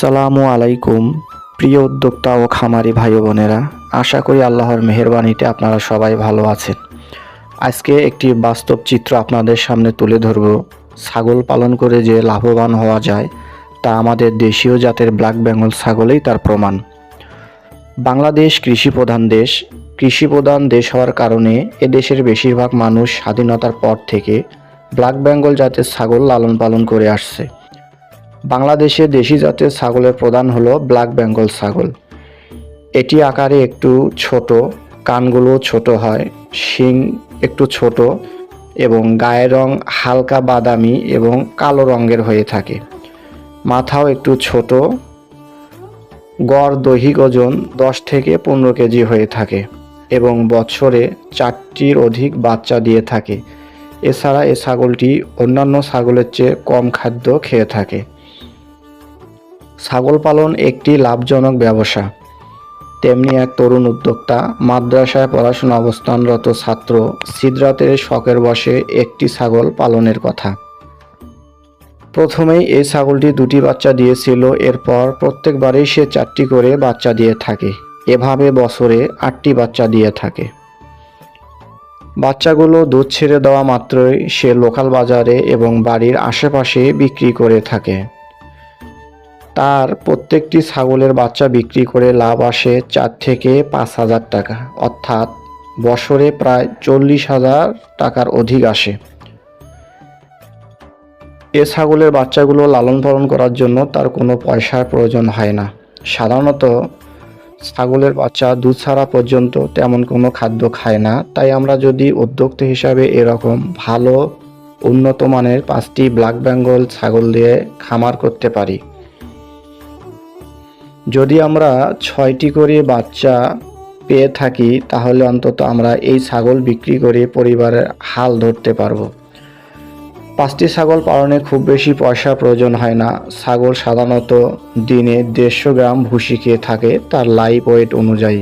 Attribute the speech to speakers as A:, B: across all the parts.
A: আসসালামু আলাইকুম, প্রিয় উদ্যোক্তা ও খামারি ভাই বোনেরা। আশা করি আল্লাহর মেহেরবানিতে আপনারা সবাই ভালো আছেন। আজকে একটি বাস্তব চিত্র আপনাদের সামনে তুলে ধরব। ছাগল পালন করে যে লাভবান হওয়া যায়, তা আমাদের দেশীয় জাতের ব্ল্যাক বেঙ্গল ছাগলেই তার প্রমাণ। বাংলাদেশ কৃষি প্রধান দেশ। কৃষি প্রধান দেশ হওয়ার কারণে এ দেশের বেশিরভাগ মানুষ স্বাধীনতার পর থেকে ব্ল্যাক বেঙ্গল জাতের ছাগল লালন পালন করে আসছে। বাংলাদেশে দেশি জাতের ছাগলের প্রধান হলো ব্ল্যাক বেঙ্গল ছাগল। এটি আকারে একটু ছোট কানগুলো ছোট হয়, শিং একটু ছোট এবং গায়ের রং হালকা বাদামি এবং কালো রঙের হয়ে থাকে। মাথাও একটু ছোট, গড় দৈহিক ওজন দশ থেকে পনেরো কেজি হয়ে থাকে এবং বছরে চারটির অধিক বাচ্চা দিয়ে থাকে। এছাড়া এ ছাগলটি অন্যান্য ছাগলের চেয়ে কম খাদ্য খেয়ে থাকে। ছাগল পালন একটি লাভজনক ব্যবসা। তেমনি এক তরুণ উদ্যোক্তা মাদ্রাসায় পড়াশোনা অবস্থানরত ছাত্র সিদ্রাতের শখের বসে একটি ছাগল পালনের কথা। প্রথমেই এই ছাগলটি দুটি বাচ্চা দিয়েছিল, এরপর প্রত্যেকবারেই সে চারটি করে বাচ্চা দিয়ে থাকে। এভাবে বছরে আটটি বাচ্চা দিয়ে থাকে। বাচ্চাগুলো দুধ ছেড়ে দেওয়া মাত্রই সে লোকাল বাজারে এবং বাড়ির আশেপাশে বিক্রি করে থাকে। তার প্রত্যেকটি ছাগলের বাচ্চা বিক্রি করে লাভ আসে চার থেকে পাঁচ হাজার টাকা। অর্থাৎ বছরে প্রায় চল্লিশ হাজার টাকার অধিক আসে। এ ছাগলের বাচ্চাগুলো লালন পালন করার জন্য তার কোনো পয়সার প্রয়োজন হয় না। সাধারণত ছাগলের বাচ্চা দুধ ছাড়া পর্যন্ত তেমন কোনো খাদ্য খায় না। তাই আমরা যদি উদ্যোক্তা হিসাবে এরকম ভালো, উন্নত মানের পাঁচটি ব্ল্যাক বেঙ্গল ছাগল দিয়ে খামার করতে পারি। যদি আমরা ছয়টি করে বাচ্চা পেয়ে থাকি, তাহলে অন্তত আমরা এই ছাগল বিক্রি করে পরিবারের হাল ধরতে পারব। পাঁচটি ছাগল পালনে খুব বেশি পয়সা প্রয়োজন হয় না। ছাগল সাধারণত দিনে দেড়শো গ্রাম ভুসি খেয়ে থাকে তার লাইফ ওয়েট অনুযায়ী।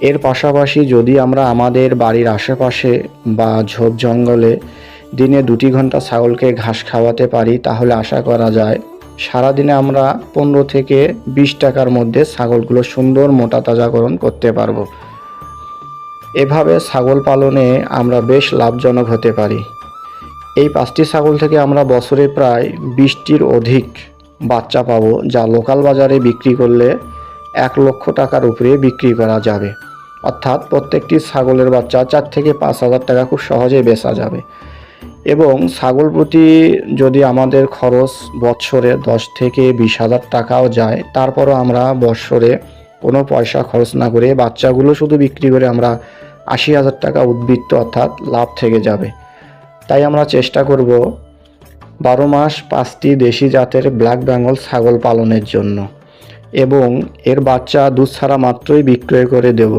A: এর পাশাপাশি যদি আমরা আমাদের বাড়ির আশেপাশে বা ঝোপ জঙ্গলে দিনে দুটি ঘণ্টা ছাগলকে ঘাস খাওয়াতে পারি, তাহলে আশা করা যায় সারাদিনে আমরা পনেরো থেকে বিশ টাকার মধ্যে ছাগলগুলো সুন্দর মোটা তাজাকরণ করতে পারব। এভাবে ছাগল পালনে আমরা বেশ লাভজনক হতে পারি। এই পাঁচটি ছাগল থেকে আমরা বছরে প্রায় বিশটির অধিক বাচ্চা পাব, যা লোকাল বাজারে বিক্রি করলে এক লক্ষ টাকার উপরে বিক্রি করা যাবে। অর্থাৎ প্রত্যেকটি ছাগলের বাচ্চা চার থেকে পাঁচ হাজার টাকা খুব সহজেই বেচা যাবে। এবং ছাগল প্রতি যদি আমাদের খরচ বছরে দশ থেকে বিশ হাজার টাকাও যায়, তারপরও আমরা বছরে কোনো পয়সা খরচ না করে বাচ্চাগুলো শুধু বিক্রি করে আমরা আশি হাজার টাকা উদ্বৃত্ত অর্থাৎ লাভ থেকে যাবে। তাই আমরা চেষ্টা করব বারো মাস পাঁচটি দেশি জাতের ব্ল্যাক বেঙ্গল ছাগল পালনের জন্য এবং এর বাচ্চা দুধ ছাড়া মাত্রই বিক্রয় করে দেব।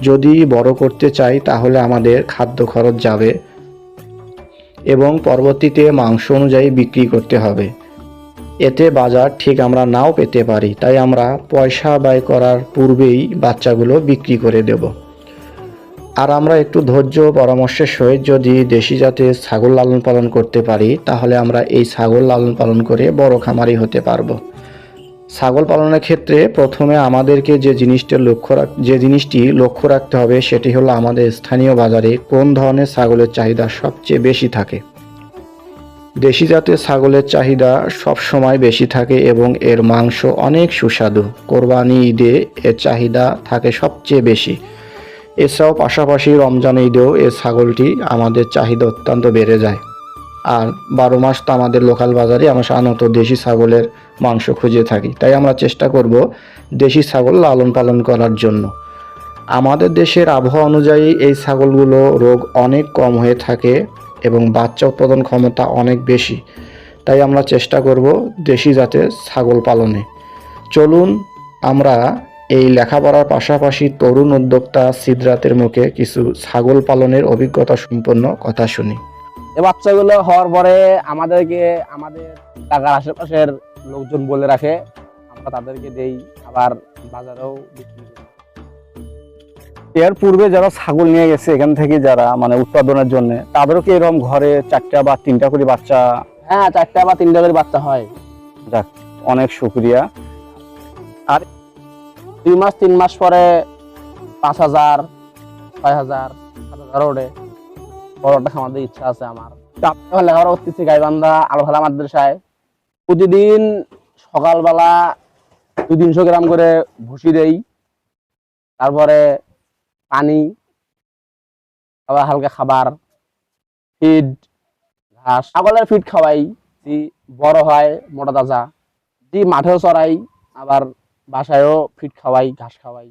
A: যদি বড় করতে চাই তাহলে আমাদের খাদ্য খরচ যাবে এবং পরবর্তীতে মাংস অনুযায়ী বিক্রি করতে হবে। এতে বাজার ঠিক আমরা নাও পেতে পারি, তাই আমরা পয়সা ব্যয় করার পূর্বেই বাচ্চাগুলো বিক্রি করে দেব। আর আমরা একটু ধৈর্য পরামর্শের সহিত যদি দেশি জাতের ছাগল লালন পালন করতে পারি, তাহলে আমরা এই ছাগল লালন পালন করে বড় খামারি হতে পারব। ছাগল পালনের ক্ষেত্রে প্রথমে আমাদেরকে যে জিনিসটা লক্ষ্য রাখ যে জিনিসটি লক্ষ্য রাখতে হবে সেটি হলো আমাদের স্থানীয় বাজারে কোন ধরনের ছাগলের চাহিদা সবচেয়ে বেশি থাকে। দেশি জাতের ছাগলের চাহিদা সব সময় বেশি থাকে এবং এর মাংস অনেক সুস্বাদু। কোরবানি ঈদে এর চাহিদা থাকে সবচেয়ে বেশি। এছাড়াও পাশাপাশি রমজান ঈদেও এ ছাগলটি আমাদের চাহিদা অত্যন্ত বেড়ে যায়। আর বারো মাস তো আমাদের লোকাল বাজারে আমরা সাধারণত দেশি ছাগলের মাংস খুঁজে থাকি। তাই আমরা চেষ্টা করব দেশি ছাগল লালন পালন করার জন্য। আমাদের দেশের আবহাওয়া অনুযায়ী এই ছাগলগুলো রোগ অনেক কম হয়ে থাকে এবং বাচ্চা উৎপাদন ক্ষমতা অনেক বেশি। তাই আমরা চেষ্টা করব দেশি জাতের ছাগল পালনে। চলুন আমরা এই লেখাপড়ার পাশাপাশি তরুণ উদ্যোক্তা সিদ্রাতের মুখে কিছু ছাগল পালনের অভিজ্ঞতা সম্পন্ন কথা শুনি।
B: এই বাচ্চাগুলো হওয়ার পরে আমাদেরকে আমাদের টাকার আশেপাশের লোকজন বলে রাখে আমরা তাদেরকে দেই আবার বাজারেও বিক্রি করি।
C: এর পূর্বে যারা ছাগল নিয়ে গেছে এখান থেকে যারা মানে উৎপাদনের জন্য তাদেরও কি এরকম ঘরে চারটা বা তিনটা করে বাচ্চা?
B: হ্যাঁ চারটা বা তিনটা করে বাচ্চা হয়।
C: যাক অনেক শুক্রিয়া। আর-
B: দুই মাস তিন মাস পরে পাঁচ হাজার ছয় হাজার সাত হাজার ওঠে। বড় একটা খামার দিয়ে ইচ্ছা আছে আমার। এখন লেখাপড়া করতেছি গাইবান্ধা আলোখালা মাদ্রাসায়। প্রতিদিন সকালবেলা দুই তিনশো গ্রাম করে ভুসি দেই, তারপরে পানি, আবার হালকা খাবার ফিড ঘাস, ছাগলের ফিড খাওয়াই, যে বড় হয়, মোটা তাজা। যে মাঠেও চড়াই, আবার বাসায়ও ফিড খাওয়াই, ঘাস খাওয়াই।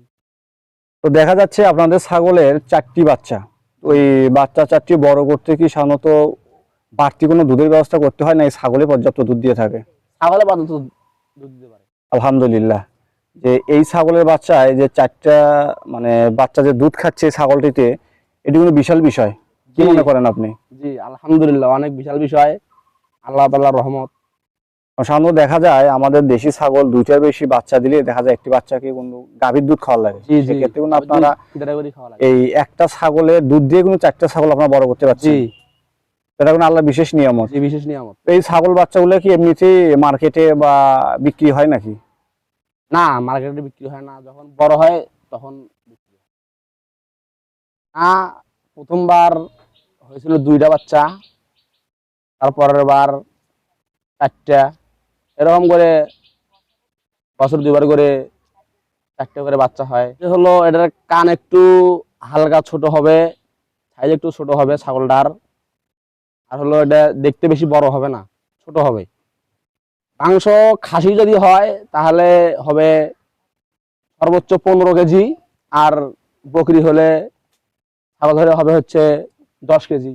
C: তো দেখা যাচ্ছে আপনাদের ছাগলের চারটি বাচ্চা। ওই বাচ্চা চারটি বড় করতে কি সাধারণত বাড়তি কোনো দুধের ব্যবস্থা করতে হয় না এই ছাগলে পর্যাপ্ত দুধ দিয়ে থাকে?
B: ছাগলে পর্যন্ত দুধ দিতে পারে।
C: আলহামদুলিল্লাহ। যে এই ছাগলের বাচ্চায় যে চারটা মানে বাচ্চা যে দুধ খাচ্ছে ছাগলটিতে এটি কোনো বিশাল বিষয়? কি মনে করেন আপনি?
B: জি আলহামদুলিল্লাহ অনেক বিশাল বিষয়। আল্লাহ তাল্লাহ রহমত।
C: সাধারণত দেখা যায় আমাদের দেশি ছাগল দুইটার বেশি বাচ্চা দিলে দেখা যায় একটি বাচ্চাকে কোনো গাভীর দুধ খাওয়ার লাগে। সেক্ষেত্রে আপনারা
B: খাওয়া লাগে।
C: এই একটা ছাগলের দুধ দিয়ে কোনো চারটা ছাগল আপনারা বড় করতে পারছেন। এটা কোনো আল্লাহ বিশেষ নিয়ামত।
B: বিশেষ নিয়ামত।
C: এই ছাগল বাচ্চাগুলো কি এমনিতেই মার্কেটে বা বিক্রি হয় নাকি?
B: না মার্কেটে বিক্রি হয় না। যখন বড় হয় তখন বিক্রি হয়। না প্রথমবার হয়েছিল দুইটা বাচ্চা তারপরের বার চারটা। এরকম করে বছর দুবার করে চারটে করে বাচ্চা হয়। হলো এটার কান একটু হালকা ছোট হবে, সাইজ একটু ছোট হবে ছাগলটার। আর হলো এটা দেখতে বেশি বড় হবে না, ছোট হবে। মাংস খাসি যদি হয় তাহলে হবে সর্বোচ্চ পনেরো কেজি, আর বকরি হলে ছাগল ধরে হবে হচ্ছে দশ কেজি।